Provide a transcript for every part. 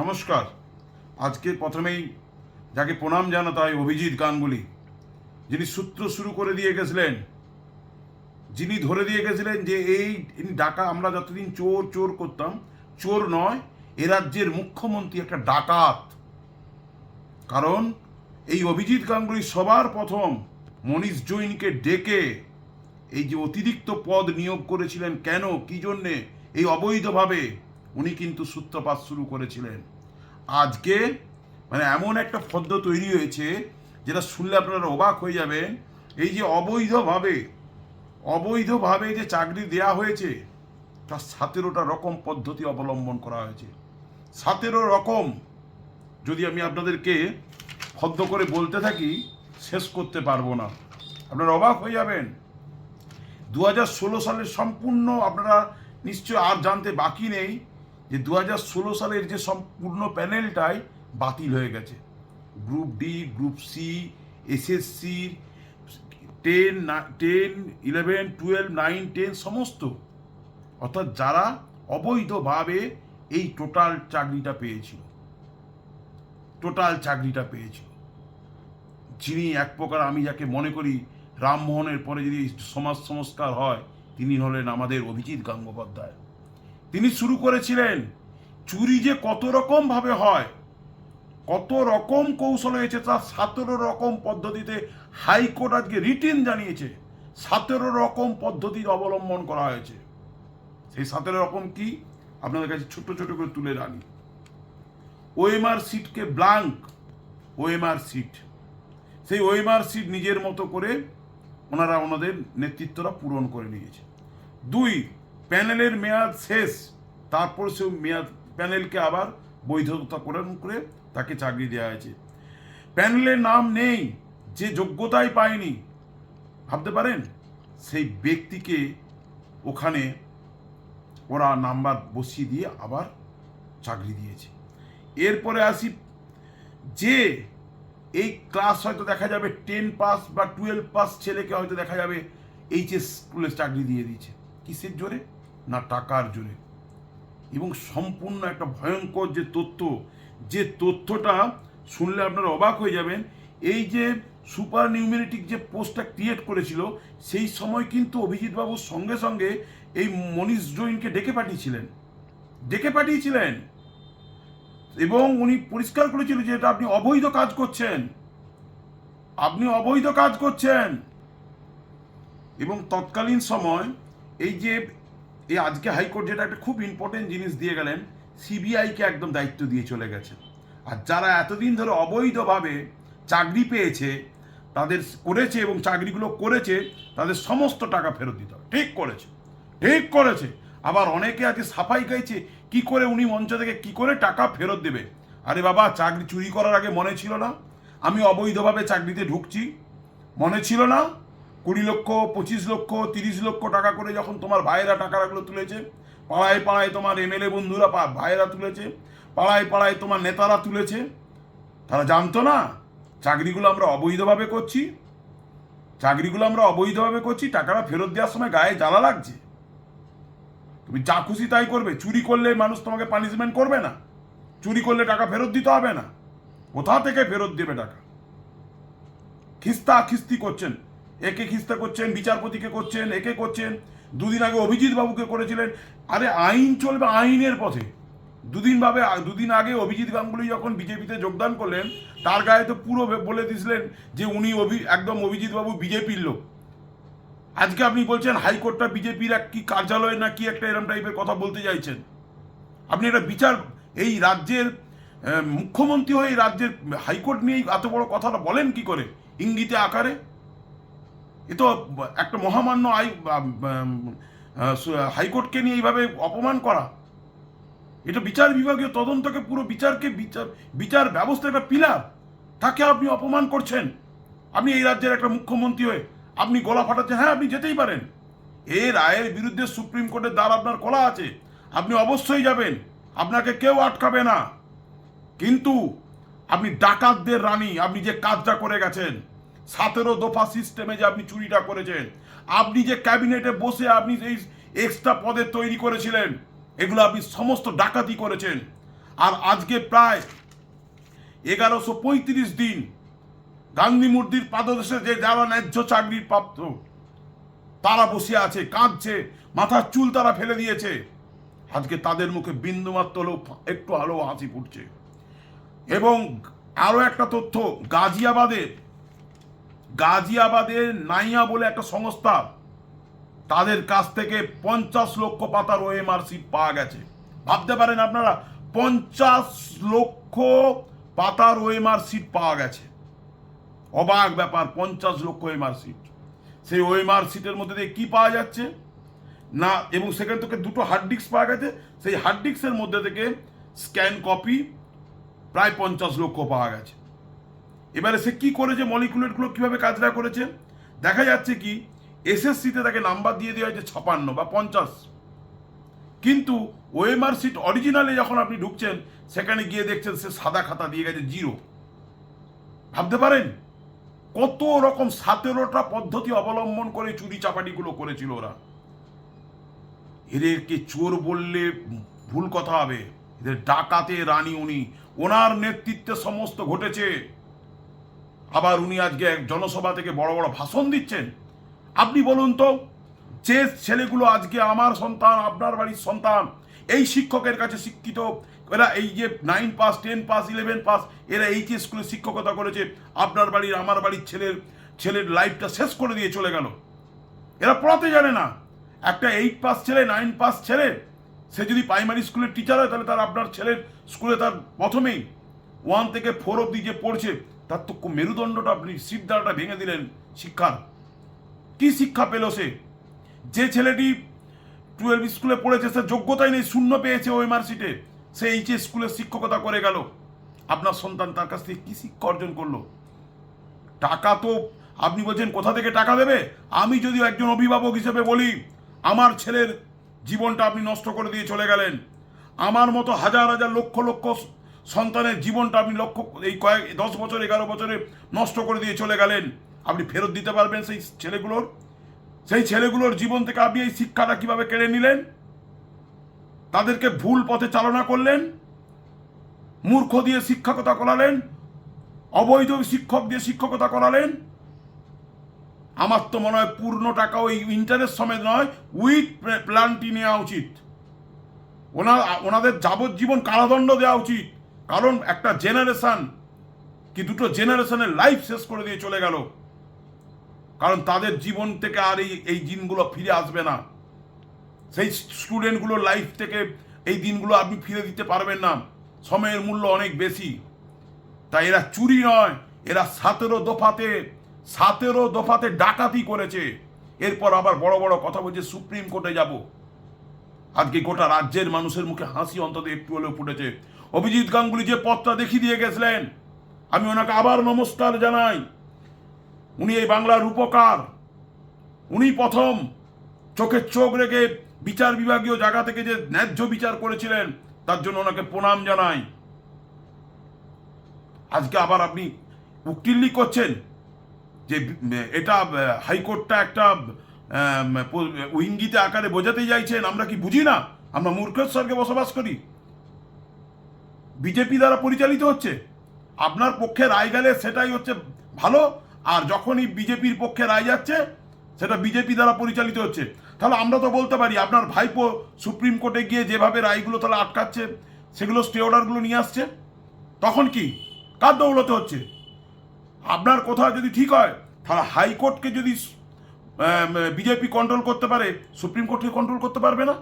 নমস্কার। আজকে প্রথমেই যাকে প্রণাম জানাতে হয় অভিজিৎ গাঙ্গুলি, যিনি সূত্র শুরু করে দিয়ে গেছিলেন, যিনি ধরে দিয়ে গেছিলেন যে এই ডাকা, আমরা যতদিন চোর চোর করতাম, চোর নয়, এ রাজ্যের মুখ্যমন্ত্রী একটা ডাকাত। কারণ এই অভিজিৎ গাঙ্গুলি সবার প্রথম মনীষ জৈনকে ডেকে এই যে অতিরিক্ত পদ নিয়োগ করেছিলেন কেন, কি জন্যে, এই অবৈধভাবে উনি কিন্তু সূত্রপাত শুরু করেছিলেন। আজকে মানে এমন একটা পদ্ম তৈরি হয়েছে যেটা শুনলে আপনারা অবাক হয়ে যাবেন। এই যে অবৈধভাবে অবৈধভাবে যে চাকরি দেয়া হয়েছে, তার সতেরোটা রকম পদ্ধতি অবলম্বন করা হয়েছে। সতেরো রকম যদি আমি আপনাদেরকে ফদ্দ করে বলতে থাকি, শেষ করতে পারব না। আপনারা অবাক হয়ে যাবেন। দু হাজার ষোলো সালের সম্পূর্ণ আপনারা নিশ্চয় আর জানতে বাকি নেই। যে দু হাজার ষোলো সালের যে সম্পূর্ণ প্যানেলটাই বাতিল হয়ে গেছে। Group D, group C SSC ten ten, eleven, twelve, nine, ten সমস্ত। অর্থাৎ যারা অবৈধভাবে এই টোটাল চাকরিটা পেয়েছিল। টোটাল চাকরিটা পেয়েছিল। যিনি এক প্রকার আমি যাকে মনে করি রামমোহনের পরে যদি সমাজ সংস্কার হয়, তিনি হলেন আমাদের অভিজিৎ গঙ্গোপাধ্যায়। তিনি শুরু করেছিলেন, চুরি যে কত রকম ভাবে হয়, কত রকম কৌশল হয়েছে তার সতেরো রকম পদ্ধতিতে হাইকোর্ট আজকে রিটিন জানিয়েছে, সতেরো রকম পদ্ধতি অবলম্বন করা হয়েছে। সেই সতেরো রকম কি? আপনাদের কাছে ছোট ছোট করে তুলে রাখি। ওএমআর সিটকে ব্লাঙ্ক, ওএমআর সিট। সেই ওএমআর সিট নিজের মতো করে ওনারা ওনাদের নেতৃত্বরা পূরণ করে নিয়েছে। দুই প্যানেলের মেয়াদ শেষ। তারপর সে মেয়াদ, প্যানেলকে আবার বৈধতা প্রদান করে তাকে চাকরি দেওয়া হয়েছে। প্যানেলের নাম নেই, যে যোগ্যতাই পায়নি। ভাবতে পারেন, সেই ব্যক্তিকে ওখানে ওরা নাম্বার বসিয়ে দিয়ে আবার চাকরি দিয়েছে। এরপরে আসি, যে এই ক্লাস হয়তো দেখা যাবে, টেন পাস বা টুয়েলভ পাস ছেলেকে হয়তো দেখা যাবে, এইচএস স্কুলে চাকরি দিয়ে দিয়েছে। কিসের জোরে? না টাকার জোরে। এবং সম্পূর্ণ একটা ভয়ঙ্কর যে তথ্য, যে তথ্যটা শুনলে আপনারা অবাক হয়ে যাবেন, এই যে সুপার নিউমেরিটিক যে পোস্টটা ক্রিয়েট করেছিল, সেই সময় কিন্তু অভিজিৎ বাবুর সঙ্গে সঙ্গে এই মনীষ জৈনকে ডেকে পাঠিয়েছিলেন। ডেকে পাঠিয়েছিলেন। এবং উনি পরিষ্কার করেছিল যে এটা আপনি অবৈধ কাজ করছেন। আপনি অবৈধ কাজ করছেন। এবং তৎকালীন সময় এই যে এই আজকে হাইকোর্ট যেটা একটা খুব ইম্পর্টেন্ট জিনিস দিয়ে গেলেন সিবিআইকে একদম দায়িত্ব দিয়ে চলে গেছে। আর যারা এতদিন ধরে অবৈধভাবে চাকরি পেয়েছে, তাদের করেছে এবং চাকরিগুলো করেছে, তাদের সমস্ত টাকা ফেরত দিতে হবে। ঠিক করেছে। ঠিক করেছে। আবার অনেকে আজকে সাফাই গাইছে কি করে উনি মঞ্চ থেকে কি করে টাকা ফেরত দেবে? আরে বাবা, চাকরি চুরি করার আগে মনে ছিল না? আমি অবৈধভাবে চাকরিতে ঢুকছি, মনে ছিল না? কুড়ি লক্ষ, পঁচিশ লক্ষ, তিরিশ লক্ষ টাকা করে যখন তোমার ভাইয়েরা টাকাগুলো তুলেছে, পাড়ায় পাড়ায় তোমার এমএলএ বন্ধুরা ভাইয়েরা তুলেছে, পাড়ায় পাড়ায় তোমার নেতারা তুলেছে, তারা জানতো না, চাকরিগুলো আমরা অবৈধভাবে করছি, চাকরিগুলো আমরা অবৈধভাবে করছি, টাকাটা ফেরত দেওয়ার সময় গায়ে জ্বালা লাগছে। তুমি যা খুশি তাই করবে, চুরি করলে মানুষ তোমাকে পানিশমেন্ট করবে না, চুরি করলে টাকা ফেরত দিতে হবে না, কোথা থেকে ফেরত দেবে টাকা? খিস্তা খিস্তি করছেন। একে খিস্তা করছেন, বিচারপতিকে করছেন, একে করছেন। দুদিন আগে অভিজিৎ বাবুকে করেছিলেন। আরে আইন চলবে আইনের পথে। দুদিন ভাবে, দুদিন আগে অভিজিৎ গাঙ্গুলি যখন বিজেপিতে যোগদান করলেন, তার গায়ে তো পুরো বলে দিয়েছিলেন যে উনি অভি একদম অভিজিৎ বাবু বিজেপির লোক। আজকে আপনি বলছেন হাইকোর্টটা বিজেপির এক কি কার্যালয় না কি একটা এরম টাইপের কথা বলতে চাইছেন। আপনি একটা বিচার, এই রাজ্যের মুখ্যমন্ত্রী হয়ে এই রাজ্যের হাইকোর্ট নিয়ে এত বড় কথাটা বলেন কি করে? ইঙ্গিতে আকারে? এ তো একটা মহামান্য আই হাইকোর্টকে নিয়ে এইভাবে অপমান করা। এটা বিচার বিভাগীয় তদন্তকে পুরো বিচারকে বিচার বিচার ব্যবস্থা একটা পিলার। তাকে আপনি অপমান করছেন। আপনি এই রাজ্যের একটা মুখ্যমন্ত্রী হয়ে আপনি গলা ফাটাচ্ছেন। হ্যাঁ আপনি যেতেই পারেন। এই রায়ের বিরুদ্ধে সুপ্রিম কোর্টের দ্বার আপনার খোলা আছে। আপনি অবশ্যই যাবেন। আপনাকে কেউ আটকাবে না। কিন্তু আপনি ডাকাতদের রানী, আপনি যে কাজটা করে গেছেন সতেরো দফা সিস্টেমে যে আপনি চুরিটা করেছেন। আপনি যে ক্যাবিনেটে বসে আপনি এই এক্সট্রা পদে তৈরি করেছিলেন, এগুলো আপনি সমস্ত ডাকাতি করেছেন। আর আজকে প্রায় এগারোশো পঁয়ত্রিশ দিন গান্ধী মূর্তির পাদদেশে যে যারা ন্যায্য চাকরির প্রাপ্ত তারা বসে আছে, কাঁদছে, মাথার চুল তারা ফেলে দিয়েছে। আজকে তাদের মুখে বিন্দুমাত্র হলেও একটু আলো হাসি ফুটছে। এবং আরও একটা তথ্য, গাজিয়াবাদে গাজিয়াবাদের নাইয়া বলে একটা সংস্থা, তাদের কাছ থেকে পঞ্চাশ লক্ষ পাতার ওএমআর সিট পাওয়া গেছে। ভাবতে পারেন আপনারা, পঞ্চাশ লক্ষ পাতার ওএমআর সিট পাওয়া গেছে। অবাক ব্যাপার, পঞ্চাশ লক্ষ ওএমআর সিট সেই ওএমআর সিটের মধ্যে দিয়ে কি পাওয়া যাচ্ছে? না, এবং সেখান থেকে দুটো হার্ড ডিস্ক পাওয়া গেছে। সেই হার্ড ডিস্কের মধ্যে থেকে স্ক্যান কপি প্রায় পঞ্চাশ লক্ষ পাওয়া গেছে। এবারে সে কি করেছে মলিকুলেটগুলো কীভাবে কাজটা করেছে? দেখা যাচ্ছে কি, এসএসসিতে তাকে নাম্বার দিয়ে দেওয়া হয়েছে ছাপান্ন বা পঞ্চাশ। কিন্তু ওএমআর সিট অরিজিনালে যখন আপনি ঢুকছেন, সেখানে গিয়ে দেখছেন সে সাদা খাতা দিয়ে গেছে জিরো। ভাবতে পারেন? কত রকম সতেরোটা পদ্ধতি অবলম্বন করে চুরি চাপাটিগুলো করেছিল ওরা। এদেরকে চোর বললে ভুল কথা হবে। এদের ডাকাতে রানী উনি। ওনার নেতৃত্বে সমস্ত ঘটেছে। আবার উনি আজকে এক জনসভা থেকে বড় বড় ভাষণ দিচ্ছেন। আপনি বলুন তো, যে ছেলেগুলো আজকে আমার সন্তান, আপনার বাড়ির সন্তান, এই শিক্ষকের কাছে শিক্ষিত, এরা এই যে nine pass ten pass eleven pass এরা এই যে স্কুলে শিক্ষকতা করেছে, আপনার বাড়ির, আমার বাড়ির ছেলের ছেলের লাইফটা শেষ করে দিয়ে চলে গেল। এরা পড়াতে জানে না। একটা এইট পাস ছেলে নাইন পাস ছেলে, সে যদি প্রাইমারি স্কুলের টিচার হয়, তাহলে তার আপনার ছেলের স্কুলে তার প্রথমেই ওয়ান থেকে ফোর অব্দি যে পড়ছে তার তো মেরুদণ্ডটা আপনি সিদ্ধাটা ভেঙে দিলেন শিক্ষার। কি শিক্ষা পেল সে? যে ছেলেটি টুয়েলভ স্কুলে পড়েছে, সে যোগ্যতাই নেই, শূন্য পেয়েছে ওই মার্কশিটে সে এই যে স্কুলের শিক্ষকতা করে গেল। আপনার সন্তান তার কাছ থেকে কি শিক্ষা অর্জন করল? টাকা তো আপনি বলছেন, কোথা থেকে টাকা দেবে? আমি যদি একজন অভিভাবক হিসেবে বলি, আমার ছেলের জীবনটা আপনি নষ্ট করে দিয়ে চলে গেলেন। আমার মতো হাজার হাজার লক্ষ লক্ষ সন্তানের জীবনটা আপনি লক্ষ্য এই কয়েক, দশ বছর, এগারো বছরে নষ্ট করে দিয়ে চলে গেলেন। আপনি ফেরত দিতে পারবেন সেই ছেলেগুলোর। সেই ছেলেগুলোর জীবন থেকে আপনি এই শিক্ষাটা কীভাবে কেড়ে নিলেন? তাদেরকে ভুল পথে চালনা করলেন। মূর্খ দিয়ে শিক্ষকতা করালেন। অবৈধ শিক্ষক দিয়ে শিক্ষকতা করালেন। আমার তো মনে হয় পূর্ণ টাকা ওই ইন্টারেস্ট সমেত নয়, উইথ প্ল্যানটি নেওয়া উচিত। ওনার, ওনাদের যাবজ্জীবন কারাদণ্ড দেওয়া উচিত। কারণ একটা জেনারেশন কি দুটো জেনারেশনের লাইফ শেষ করে দিয়ে চলে গেল। কারণ তাদের জীবন থেকে আর এই এই দিনগুলো ফিরে আসবে না। সেই স্টুডেন্টগুলোর লাইফ থেকে এই দিনগুলো আপনি ফিরে দিতে পারবেন না। সময়ের মূল্য অনেক বেশি। তাই এরা চুরি নয়, এরা সতেরো দফাতে সতেরো দফাতে ডাকাতি করেছে। এরপর আবার বড় বড় কথা বলছে, সুপ্রিম কোর্টে যাব। আজকে গোটা রাজ্যের মানুষের মুখে হাসি অন্তত একটু হলেও ফুটেছে। অভিজিৎ গাঙ্গুলি যে পথটা দেখিয়ে দিয়ে গেছিলেন, আমি ওনাকে আবার নমস্কার জানাই। উনি এই বাংলার রূপকার। উনি প্রথম চোখের চোখ রেখে বিচার বিভাগীয় জায়গা থেকে যে ন্যায্য বিচার করেছিলেন, তার জন্য ওনাকে প্রণাম জানাই। আজকে আবার আপনি উকিল্লি করছেন, যে এটা হাইকোর্টটা একটা ইঙ্গিতে আকারে বোঝাতে চাইছেন, আমরা কি বুঝি না? আমরা মূর্খের স্বর্গে বসবাস করি। বিজেপি দ্বারা পরিচালিত হচ্ছে? আপনার পক্ষে রায় গেলে সেটাই হচ্ছে ভালো, আর যখনই বিজেপির পক্ষে রায় যাচ্ছে, সেটা বিজেপি দ্বারা পরিচালিত হচ্ছে। তাহলে আমরা তো বলতে পারি, আপনার ভাইপো সুপ্রিম কোর্টে গিয়ে যেভাবে রায়গুলো তাহলে আটকাচ্ছে, সেগুলো স্টে অর্ডারগুলো নিয়ে আসছে, তখন কি? কার দৌলতে হচ্ছে? আপনার কোথাও যদি ঠিক হয়, তাহলে হাইকোর্টকে যদি বিজেপি কন্ট্রোল করতে পারে, সুপ্রিম কোর্টকে কন্ট্রোল করতে পারবে না?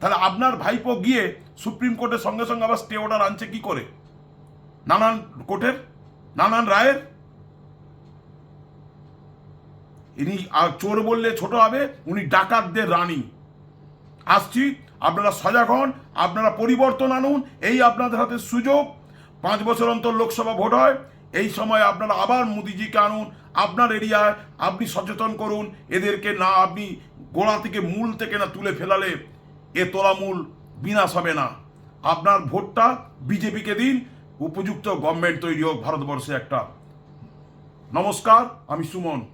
তাহলে আপনার ভাইপো গিয়ে সুপ্রিম কোর্টের সঙ্গে সঙ্গে আবার স্টে অর্ডার আনছে কি করে? নানান কোর্টের? নানান রায়ের? ইনি চোর বললে ছোট হবে, উনি ডাকাতদের রানী। আসছি, আপনারা সজাগ হন, আপনারা পরিবর্তন আনুন, এই আপনাদের হাতে সুযোগ। পাঁচ বছর অন্তর লোকসভা ভোট হয়, এই সময় আপনারা আবার মোদিজিকে আনুন, আপনার এরিয়ায় আপনি সচেতন করুন, এদেরকে না আপনি গোড়া থেকে মূল থেকে না তুলে ফেলালে এ তোলামূল বিনাশ হবে না। আপনার ভোটটা বিজেপিকে দিন, উপযুক্ত গভর্নমেন্ট তৈরি হোক ভারতবর্ষে একটা। নমস্কার, আমি সুমন।